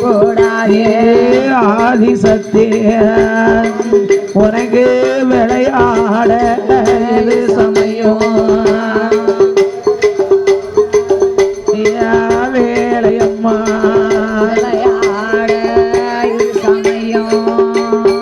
கூடாதே ஆதிசக்தி உனக்கு விளையாட இது சமயம். வேலையம்மா விளையாட சமயம்.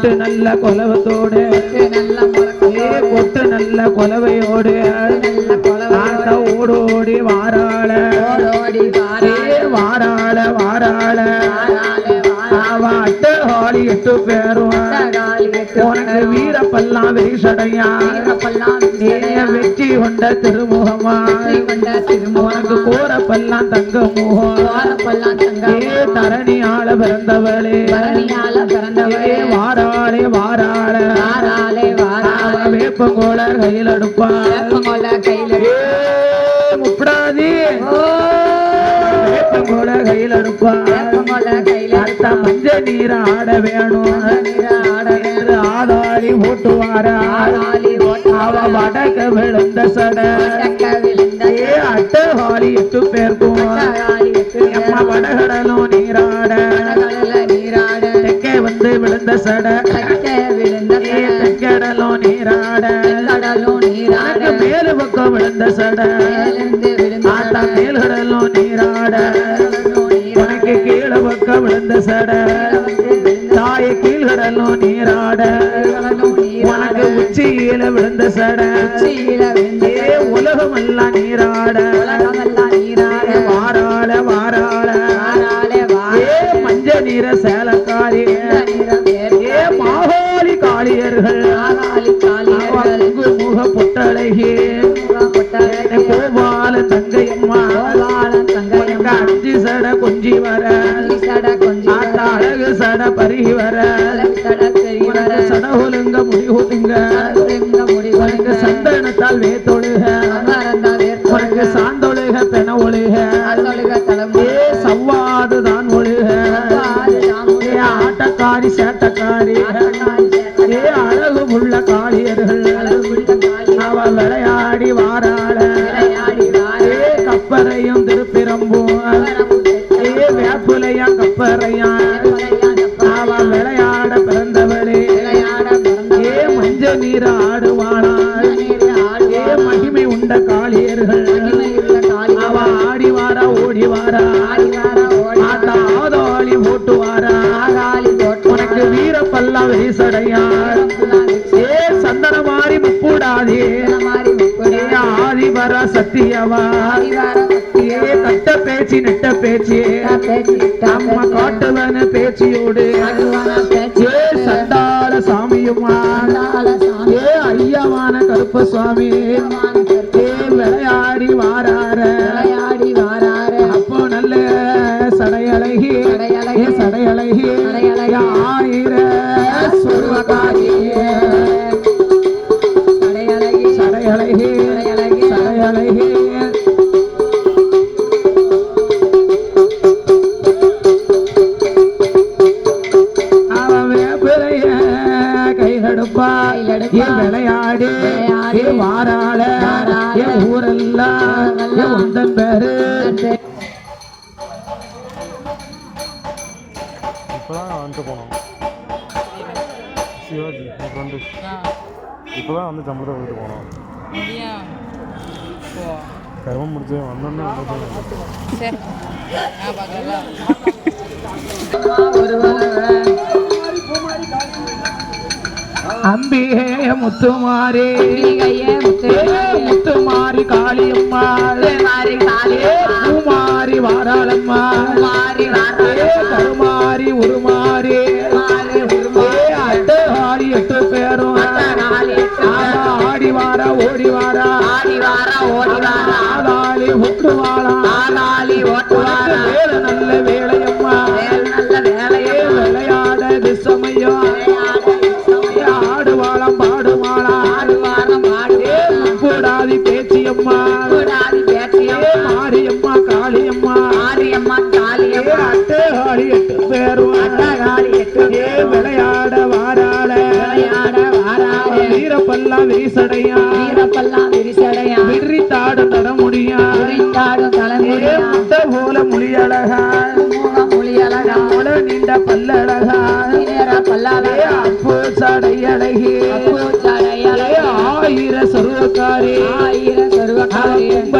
கொட்டு நல்ல கொலவத்தோடு. கொட்டு நல்ல கொலவையோடு. ஆட்ட ஓடோடி வாராள. வாராள. வாராள வாராளே. அவ அட்டகாளி எட்டு பேரும் உனக்கு வீரப்பெல்லாம் ஏ வெற்றி கொண்ட திருமுகமா. உனக்கு கோரப்பெல்லாம் தங்க முகம் ஏ தரணியால பிறந்தவளே. பிறந்தவளே. வாராளே. வாராள. வாராளே வாராளே வேப்பங்கோல கையில் எடுப்பா வேப்பங்கொல கையில முப்படாதி. வேப்பங்கோல கையில் எடுப்பா வேப்பங்கொல கையில அடுத்த மஞ்ச நீர் ஆட வேணும். ஆதாளி ஓட்டுவாரா? ஆளாளி அவ வடக்க விழுந்த சட. அட்டகாளி எட்டு பேருக்கும் ஆளாளி வடகடலும் நீராட. விழுந்த சட. கட்ட விழுந்த தெற்கடலும் நீராட. கடலும் நீராட. மேலு பக்கம் விழுந்த சட. விழுந்த ஆத்தா மேல்கடலும் நீராட. உனக்கு கீழே பக்கம் விழுந்த சட. தாய நீராட. கடலும் நீராட. உனக்கு உச்சியில விழுந்த சட. ஏ உலகமெல்லாம் நீராட. நீராட. வாராள வாராள. மஞ்ச நீர சேலக்காரி கொஞ்சி வர சட அழகு சட பருகி வர சட உனக்கு சட ஒழுங்க முடி எங்க முடிவு உனக்கு சந்தனத்தால் வேத்தொழுக உனக்கு சாந்தொழுக பெண ஒழுக. அசொழுக ஏ தலைமுறை சவ்வாது தான் ஒழுக. ஆட்டக்காரி சேட்டக்காரி. மஞ்ச நீர் ஆடுவானாள் மகிமை உண்ட காளியர்கள். அவ ஆடி வாரா ஓடி வாரா ஆடிவார ஓடி ஆத்தா ஆதாளி ஓட்டு வாரா ஆகாளி போட்டு உனக்கு வீசடையாள் ஏ சந்தன மாறி முப்பூடாதே ஆதிவர சத்தியவா? ஏ கட்ட பேச்சு நெட்ட பேச்சு பேச்சு நம்ம காட்டுவன பேச்சியோடு. பேச்சு சாமியுமா? கருப்ப சுவாமி விளையாடி வாரார விளையாடி வாராரு அப்போ நல்ல சடையழகி சடையழகி. சடையழகி சடையழகி. ஆயிர சுருவகாரி சடையழகி சடையழகி சடையழகி. சடையழகி விளையாடி. ஊரெல்லாம் உந்தன் பேரு. இப்போதான் வந்துட்டு போனோம். சிவாஜி என் ஃப்ரெண்டு இப்போதான் வந்து சம்பளத்தை விட்டு போனோம். கர்மம் முடிச்சு வந்தோன்னே அம்பிகே முத்துமாரி. முத்து முத்துமாரி காளியம்மா மாறி காளி பூமாரி வாராளம்மா. மாறி ஏ கருமாரி உருமாரி மாறி ஏ அட்டகாரி எட்டு பேரும். ஆடி வாரா ஓடி வாரா ஆடி வார ஓடி வார ஆதாளி ஒட்டு வீரப்பல்லாம் வீசடையா? வீரப்பெல்லாம் விரிசடையா விரி தாடு தட முடியா விரித்தாடும் ஏ தலைமுடியா முட்டை போல முழியழகா? மொழியழகா? முள நீண்ட பல்லழகா? பல்லாழகா அப்பு சடை அழகி? பூச்சடையழகா ஆயிர சொருவக்காரி? ஆயிரம் சொருவக்காரி? கும்ப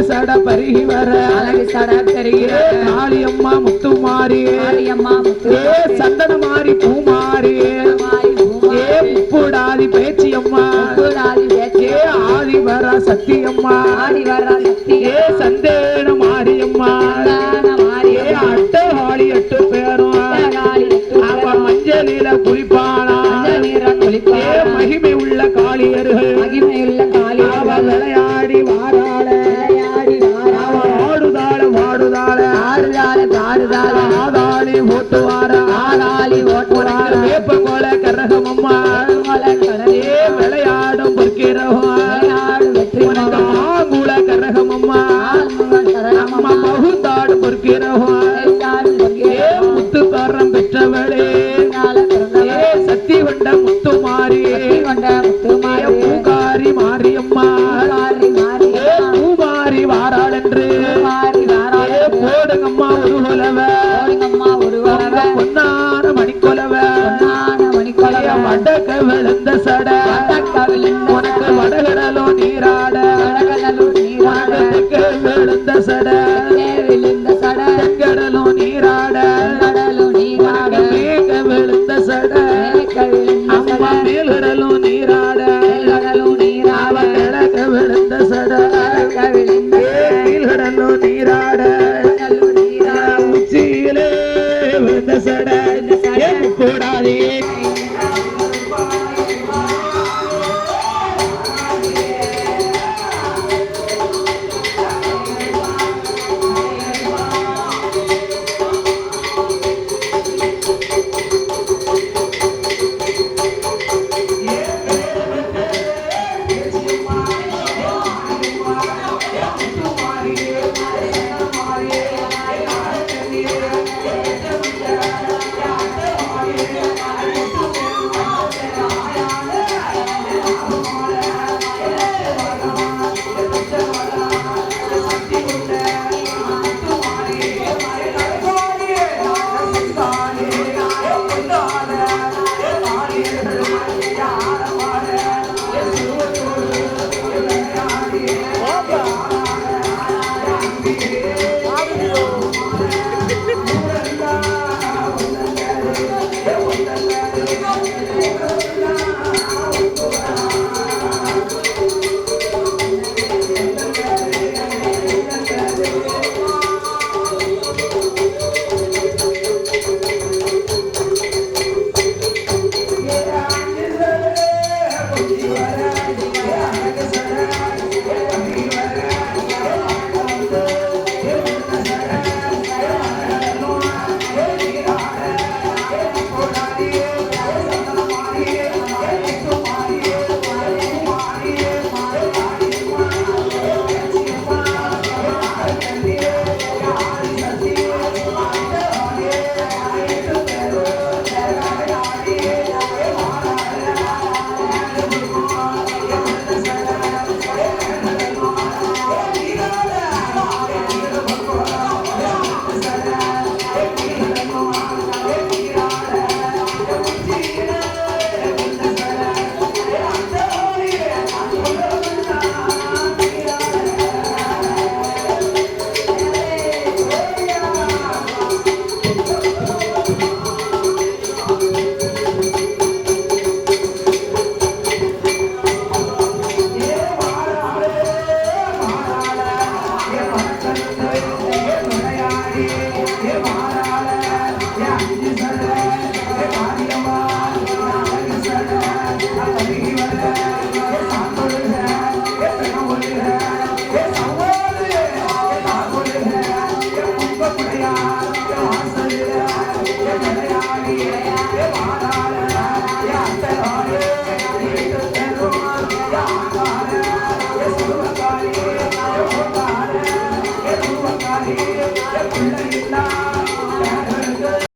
அழகு சட பருகி வர. அழகு சட பெருகிற ஏ காளியம்மா முத்துமாரி காளியம்மா முத்து சந்தன மாறி பூமாரி ஏ முப்புடாதி பேச்சியம்மா. கூடாதி பேச்சு. ஆதி வர சத்தியம்மா ஆடி வர சக்தி. ஏ சந்தேன மாரியம்மா மாறி ஏ அட்டகாளி எட்டு பேரும். அவ மஞ்சளில குளிப்பானா. நீர ஏ குளிப்பார் மகிமை உள்ள காளியர்கள். மகிமையுள்ள காளி அவ விளையாடி வாராள ஏ பங்கேற்க முத்து தரம் பெற்றவளே சக்தி கொண்ட முத்து மாறி பூகாரி மாரியம்மா. பூமாரி வாராள் என்று போடுங்கம்மா ஒரு கொலவ பொன்னான மணிக்கொலவ. விழுந்த Yeah.